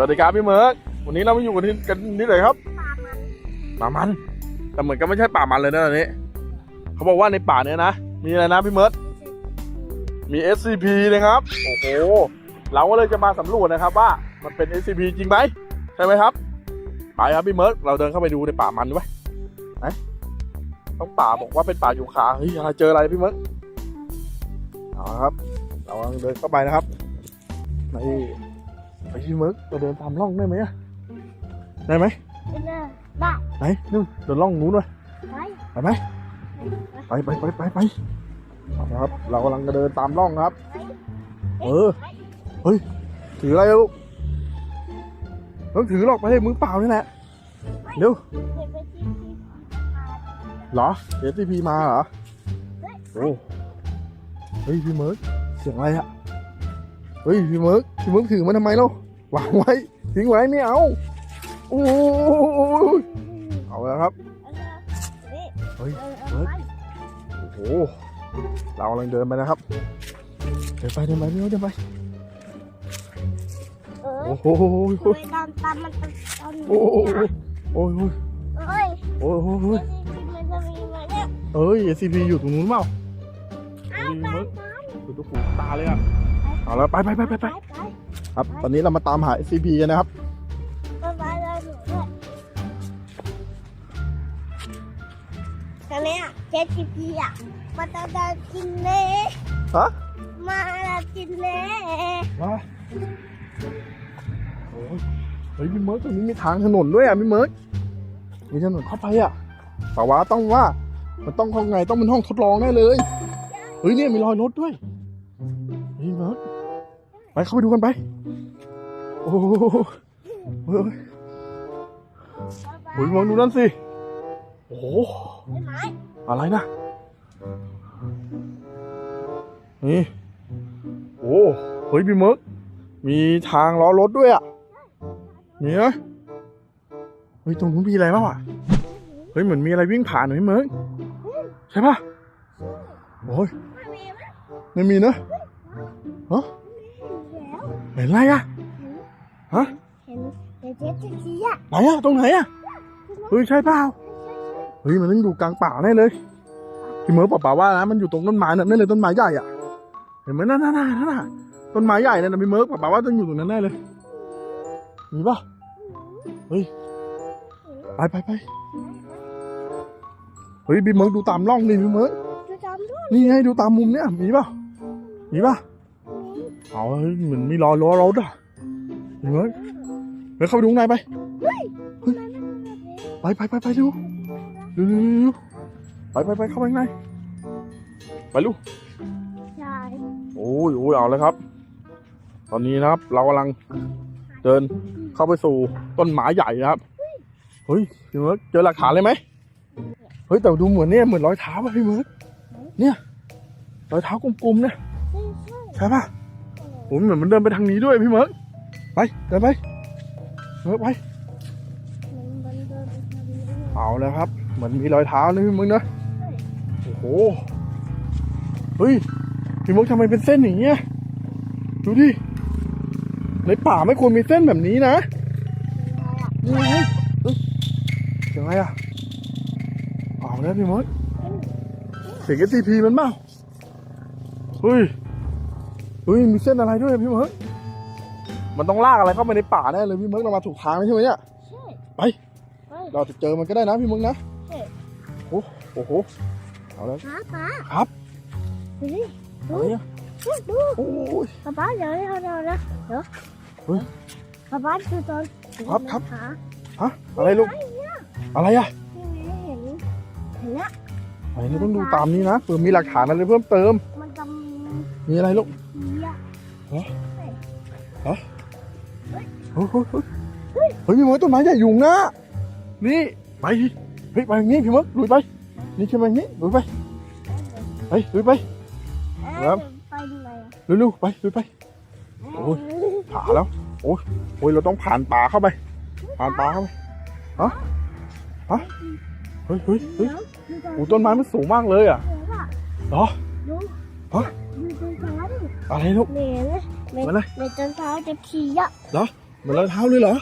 วัสดีครับพี่เมิร์กวันนี้เรามาอยู่กันที่กันที่ไหนครับปลามันป่ามัน แต่เหมือนก็ไม่ใช่ป่ามันเลยนะตอนนี้ เขาบอกว่าในป่าเนี้ยนะ มีอะไรนะพี่เมิร์กมี SCP นะครับ โอ้โห เราก็เลยจะมาสำรวจนะครับว่ามันเป็น SCP จริงไหมใช่ไหมครับ ไปครับพี่เมิร์กเราเดินเข้าไปดูในป่ามันดูไหมไหนต้องป่าบอกว่าเป็นป่ายูคาเฮ้ยอะไรเจออะไรพี่เมิร์กเอาละครับ เรากำลังเดินเข้าไปนะครับนี่ ไปพี่เมิร์กเราเดินตามร่องได้ไหมอะได้ไหมเป็นไงได้ไหนนู่นเดินล่องนู้นเลยไปไปไหมไปไปไปไปไปเอาละครับ เรากำลังจะเดินตามร่องนะครับ เออเฮ้ยถืออะไรอะลูกต้องถือหรอกไปเลยมือเปล่านี่แหละเร็วเดี๋ยวไปที่ที่เหรอเอสพีมาเหรอโอ้เฮ้ยพี่เมิร์กเสียงอะไรอะเฮ้ยพี่เมิร์กพี่เมิร์กถือมันทำไมเล่า วางไว้ทิ้งไว้ไม่เอาโอ้ยเอาแล้วครับนี่เฮ้ยเออเฮ้เอายไปโอ้โหเรากำลังเดินไปนะครับ เดินไปเดินไปเดินไปเดินไปเออโอ้โหทำไมตามตามมันตามตามโอ้โหโอ้โหเอ้ยโอ้โหเอ้ยมันจะมีไหมเนี่ยเอ้ย SCP อยู่ตรงนู้นเปล่าเอาไปเฮ้ยดูตัวหูตาเลยอะเอาแล้วไปไปไปไปไปไป ครับตอนนี้เรามาตามหา SCP กันนะครับไปไปเลยหนูด้วยตอนเนี้ยเจ็ดสิบปีอะมาตาดากินเลยฮะมากินเลยมาโอ้ยเฮ้ยพี่เมิร์กตรงนี้มีทางถนนด้วยอะพี่เมิร์กมีถนนเข้าไปอะแต่ว่าต้องว่า มันต้องห้องไงต้องเป็นห้องทดลองแน่เลย เฮ้ยเนี่ยมีรอยรถด้วยเฮ้ยเมิร์ก ไปเข้าไปดูกันไป โอ้โหเฮ้ยเฮ้ยมองดูนั่นสิ โอ้โหไอ้ไม้อะไรนะ นี่ โอ้เฮ้ยพี่เมิร์กมีทางล้อรถด้วยอะมีนะเฮ้ยตรงนู้นมีอะไรบ้างอะ เฮ้ยเหมือนมีอะไรวิ่งผ่านหน่อยเมิร์กใช่ปะโอ้ยไม่มีนะฮะแล้วเห็นอะไรอะฮะเห็นเห็นเจ็ดสิบปีอะไหนอะตรงไหนอะเฮ้ยใช่เปล่าเฮ้ยมันต้องอยู่กลางป่าแน่เลยพี่เมิร์กบอกป่าว่านะมันอยู่ตรงต้นไม้นั่นเลยต้นไม้ใหญ่อะเห็นไหมนั่นนั่นนั่นนั่นน่ะต้นไม้ใหญ่นั่นนะพี่เมิร์กบอกป่าว่าต้องอยู่ตรงนั้นแน่เลยมีป่ะเฮ้ยไปไปไปเฮ้ยพี่เมิร์กดูตามร่องนี่พี่เมิร์กจะจำด้วยนี่ให้ดูตามมุมเนี้ยมีป่ะมีป่ะ เอาเฮ้ยเหมือนมีรอยล้อรถอะพี่เมิร์กเฮ้ยเข้าไปดูข้างในไปไปไปไปไปดูดูดูดูดูไปไปไปเข้าไปข้างในไปลูกใช่โอ้ยโอ้ยเอาเลยครับ ตอนนี้นะครับ เรากำลังเดินเข้าไปสู่ต้นไม้ใหญ่นะครับเฮ้ยพี่เมิร์กเจอหลักฐานเลยไหมเฮ้ยแต่ดูเหมือนเนี่ยเหมือนรอยเท้าอะพี่เมิร์กเนี่ยรอยเท้ากลมๆเนี่ยใช่ใช่ใช่ปะ โอ้เหมือนมันเดินไปทางนี้ด้วยพี่เมิร์กไปเดินไปเมิร์กไปเอาแล้วครับ เหมือนมีรอยเท้านะพี่เมิร์กนะโอ้โหเฮ้ยพี่เมิร์กทำไมเป็นเส้นอย่างเงี้ยดูดิในป่าไม่ควรมีเส้นแบบนี้นะนี่ไงเอ้ยเสียงอะไรอะเอาแล้วพี่มดเสียง SCP มันเปล่าเฮ้ย ฮ้ยมีเส้นอะไรด้วยพี่มดมันต้องลากอะไรเข้าไปในป่าแน่เลยพี่มดเรามาถูกทางแล้วใช่ไหมเนี่ยใช่ไปไปเราจะเจอมันก็ได้นะพี่มดนะใช่โอ้โอ้โหเอาแล้วป้าป้าครับดูดิอะไรอะดูดูโอ้ยป้าป้าเดี๋ยวให้เขาดูนะเดี๋ยวเฮ้ยป้าป้าดูตอนครับครับขาฮะอะไรลูกอะไรอะนี่ไงเห็นเห็นละไหนเราต้องดูตามนี้นะเผื่อมีหลักฐานอะไรเพิ่มเติม มันจะมีมีอะไรลูกผีอะ เฮ้ยเฮ้ยเฮ้ยเฮ้ยพี่มดต้นไม้ใหญ่อยุงนะนี่ไปเฮ้ยไปอย่างนี้พี่มดลุยไป นี่ขึ้นมาอย่างนี้ลุยไปไปลุยไปครับไปดูไหนเร็วๆไปลุยไปโอ้ยผาแล้วโอ้ยโอ้ยเราต้องผ่านป่าเข้าไป ผ่านป่าเข้าไปฮะฮะเฮ้ยเฮ้ยเฮ้ยโอ้ต้นไม้มันสูงมากเลยอะเห็นป่ะเหรอฮะ อะไรลูกเหม็นเหมือนอะไรเหม็นต้นเท้าจะผีอะเหรอเหมือนรอยเท้าเลยเหรอ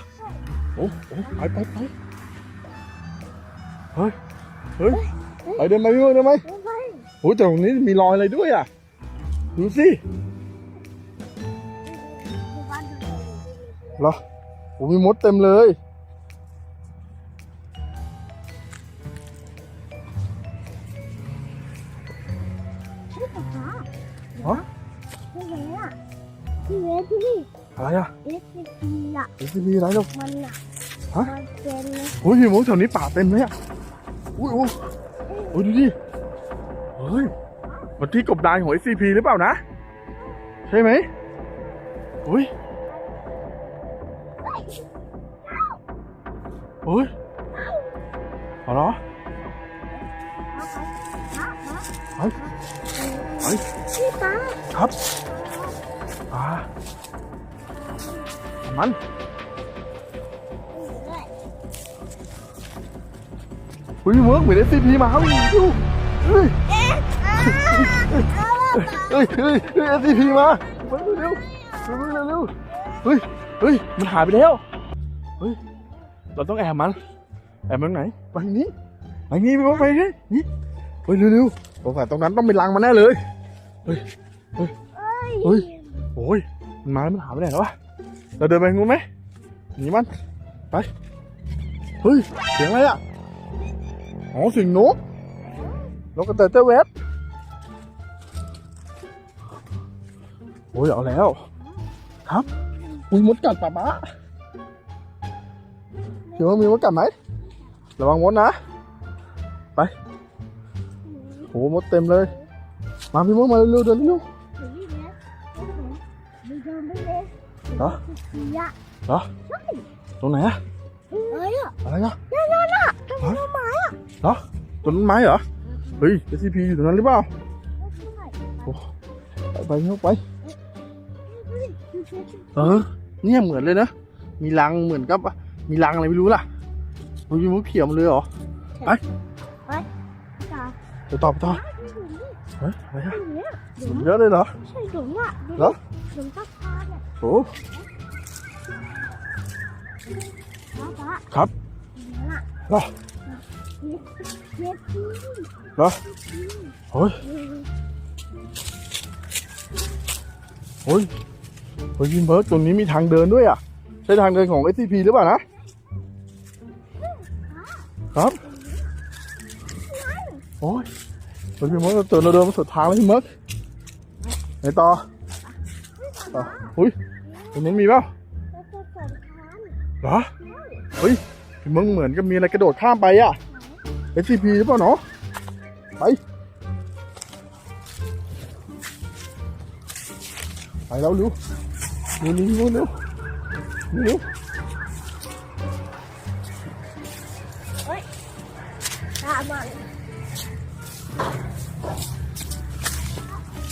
โอ้โหไปไปไปเฮ้ยเฮ้ยไปเดินไปพี่เมิร์กเดินไปไม่ไปโอ้ยแต่ตรงนี้มีรอยอะไรด้วยอะดูสิที่บ้านดูเหรอโอ้มีมดเต็มเลย ที่เวอะที่เวที่อะไรอะเอสพีอะเอสพีอะไรลูกมันอะฮะมันเป็นโอ้ยพี่มดแถวนี้ป่าเต็มเลยอะอุ้ยโอ้ยโอ้ยดูดิเฮ้ยมันที่กบดานของ SCP หรือเปล่านะ ใช่ไหมโอ้ยโอ้ยเอาเหรอป๊าป๊าป๊าเฮ้ยที่ป๊าครับอ่ามันด้วยอุ้ยพี่เมิร์กเหมือน SCP มาครับดูเฮ้ยเอ๊ะอ้าวเอาละป๊าเฮ้ยเฮ้ยเฮ้ย SCP มาเร็วเร็วเร็วเร็วเร็วเฮ้ยเฮ้ยมันหายไปแล้วเฮ้ยเราต้องแอบมันแอบมันไหนไปนี้ไปนี้ไปไปนี่นี่เฮ้ยเร็วเร็วสงสัยตรงนั้นต้องเป็นรังมันแน่เลย เอ้ยเฮ้ยโอ้ยมันมาแล้วมันหายไปไหนแล้ววะเราเดินไปงูนไหมหนีมันไปเฮ้ยเสียงอะไรอะอ๋อเสียงนกนกกระเตยเต้เวทโอ้ยเอาแล้ว ครับมีมดกัดป่ะป๊าเดี๋ยวมีมดกัดไหมระวังมดนะ ไปโหมดเต็มเลย มาพี่มดมาเร็วๆเดินเร็วมีเดินไปเลยเหรอมีอะเหรอตรงไหนอะเอ้ยอะอะไรอะนั่นนั่นอะต้นไม้อะเหรอต้นไม้เหรอเฮ้ย SCP อยู่ตรงนั้นหรือเปล่าไปไปเข้าไปเออเนี่ยเหมือนเลยนะมีรังเหมือนกับมีรังอะไรไม่รู้ล่ะมันมีมุกเขียวมันเลยเหรอจ้าเดี๋ยวตอบต่อเฮ้ยอะไรอะเนี่ยเยอะเลยเหรอใช่หลุมอะเหรอหลุมตะพานอะโอ้ป๊าป๊าครับเนี่ยอะเหรอเย็บที่เหรอโอ้ยโอ้ยโอ้ยยินเบิร์ดตรงนี้มีทางเดินด้วยอะ ใช่ทางเดินของ SCP หรือเปล่านะ ครับ โอ้ย เฮ้ยพี่มิร์กเราเราเดินมาสุดทางแล้วพี่มิร์กไหนต่อต่ออุ้ยตรงนู้นมีเปล่าเหรอเฮ้ยพี่มิร์กเหมือนกับมีอะไรกระโดดข้ามไปอะ SCP หรือเปล่าเนาะไปไปแล้วเร็วเร็วเร็วเร็วเร็ว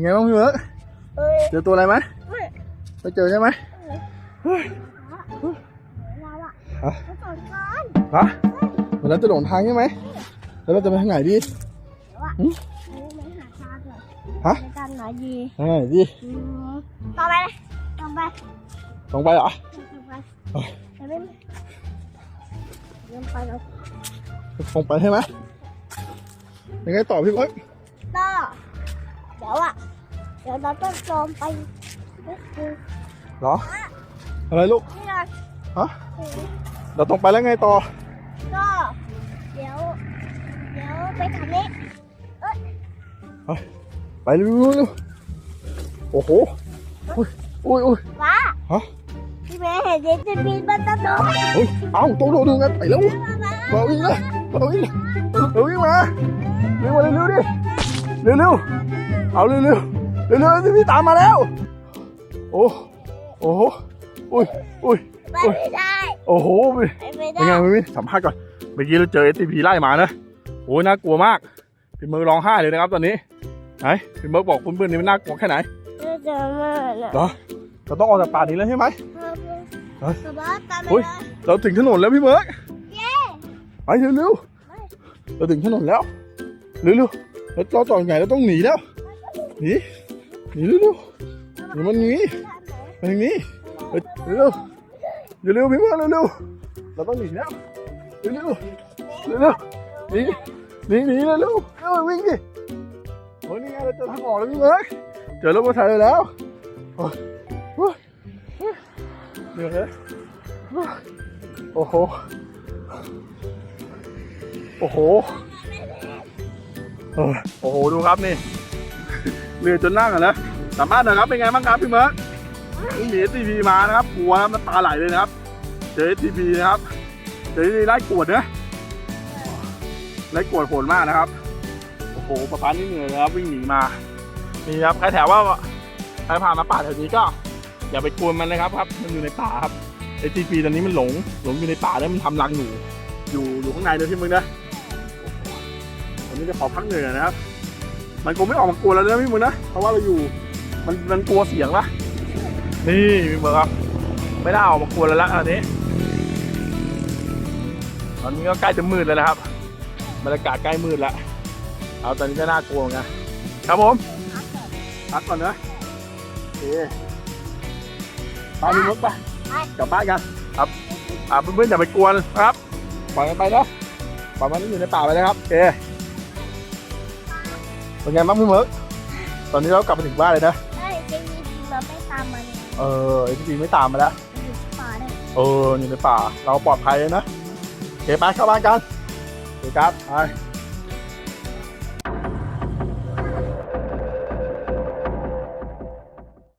เป็นไงบ้างพี่เมิร์กเอ้ยเจอตัวอะไรไหมไม่เจอใช่ไหมเราอะฮะเราสองทานฮะเหมือนเราจะหลงทางใช่ไหมแล้วเราจะไปทางไหนดีเราไม่หาทางเลยฮะในการไหนดีทางไหนดีอืมต่อไปเลยต่อไปตรงไปเหรอต่อไปเอ้ยจะไม่เริ่มไปแล้วตรงไปใช่ไหมยังไงต่อพี่เมิร์กต่อเดี๋ยวอะ เดี๋ยวเราต้องตรงไปนี่คือเหรอ อะไรลูก นี่นะฮะเราตรงไปแล้วไงต่อ ก็เดี๋ยว เดี๋ยวไปทางนี้ไปเร็วเร็วโอ้โห อุ้ยอุ้ยอุ้ยว้าฮะพี่เมย์เห็นเจสบีนมันตลกเฮ้ยเอ้าต้องโดนดูไงไปแล้วเราวิ่งเลยเราวิ่งเลยเราวิ่งมาวิ่งมาเร็วๆดิ เร็วๆ เอาเร็วๆ เร็วๆที่พี่ตามมาแล้ว โอ้โอ้โหอุ้ยอุ้ยไปไม่ได้โอ้โหไปไม่เป็นได้ไงพี่มิ้นสัมภาษณ์ก่อนเมื่อกี้เราเจอ SCP ไล่มานะโอ้ยน่ากลัวมากพี่เมิร์กร้องไห้เลยนะครับตอนนี้ไหนพี่เมิร์กบอกเพื่อนๆนี่มันน่ากลัวแค่ไหนเราจะมาน่ะเหรอเราต้องออกจากป่านี้แล้วใช่ไหมเฮ้ยกระบะตามไปเฮ้ยเลยเราถึงถนนแล้วพี่เมิร์กเย้ไปเร็วๆเราถึงถนนแล้วเร็วๆเราเราต่อใหญ่เราต้องหนีแล้วหนี หนีเร็วๆนีมันหนีไปทางนี้เฮ้ยเร็วๆเร็วๆพี่เมิร์กเร็วๆเราต้องหนีแล้วเร็วๆเร็วๆหนีหนีหนีเร็วๆเร็ววิ่งดิโอ้ยนี่ไงเราเจอทางออกแล้วพี่เมิร์กเจอรถมอเตอร์ไซค์แล้วโอ้โอ้ยเหนื่อยเลยโอ้โหโอ้โหโอ้โห ดูครับนี่ เรือยจนนั่งอะนะสามารถนะครับเป็นไงบ้างครับพี่เมิร์กนี่หนี SCP มานะครับกลัวครัน้ำตาไหลเลยนะครับเจอ SCP นะครับเจอไล่กวดนะไล่กวดโหดมากนะครับโอ้โหประพันธ์นี่เหนื่อยเลยครับวิ่งหนีมานี่ครับใครแถวว่าใครผ่านมาป่าแถวนี้ก็ อย่าไปกวนมันนะครับครับ มันอยู่ในป่าครับ SCP ตอนนี้มันหลงหลงอยู่ในป่าแล้วมันทำรังอยู่อยู่อยู่ข้างในเลยที่มึงนะวันนี้จะขอพักเหนื่อยนะครับ มันคงไม่ออกมากลัวแล้วนะพี่มึงนะ เพราะว่าเราอยู่ มันมันกลัวเสียงละนี่พี่มึงครับ ไม่ได้ออกมากลัวแล้วละอันนี้ ตอนนี้ก็ใกล้จะมืดแล้วนะครับ บรรยากาศใกล้มืดแล้ว เอาตอนนี้ก็น่ากลัวเหมือนกันครับผมพักก่อนนะโอเคไปพี่มึงไปกลับบ้านกันครับอ่าเพื่อนๆอย่าไปกวนนะครับ ปล่อยมันไปนะปล่อยมันอยู่ในป่าไปนะครับโอเค เป็นไงบ้างพี่เมิร์กตอนนี้เรากลับมาถึงบ้านเลยนะ ได้จริงๆเราไม่ตามมันเออไอ้ที่ไม่ตามมาแล้ว อยู่ป่าเนี่ยเอออยู่ในป่า เราปลอดภัยเลยนะโอเคไปเข้าบ้านกันโอเคครับไป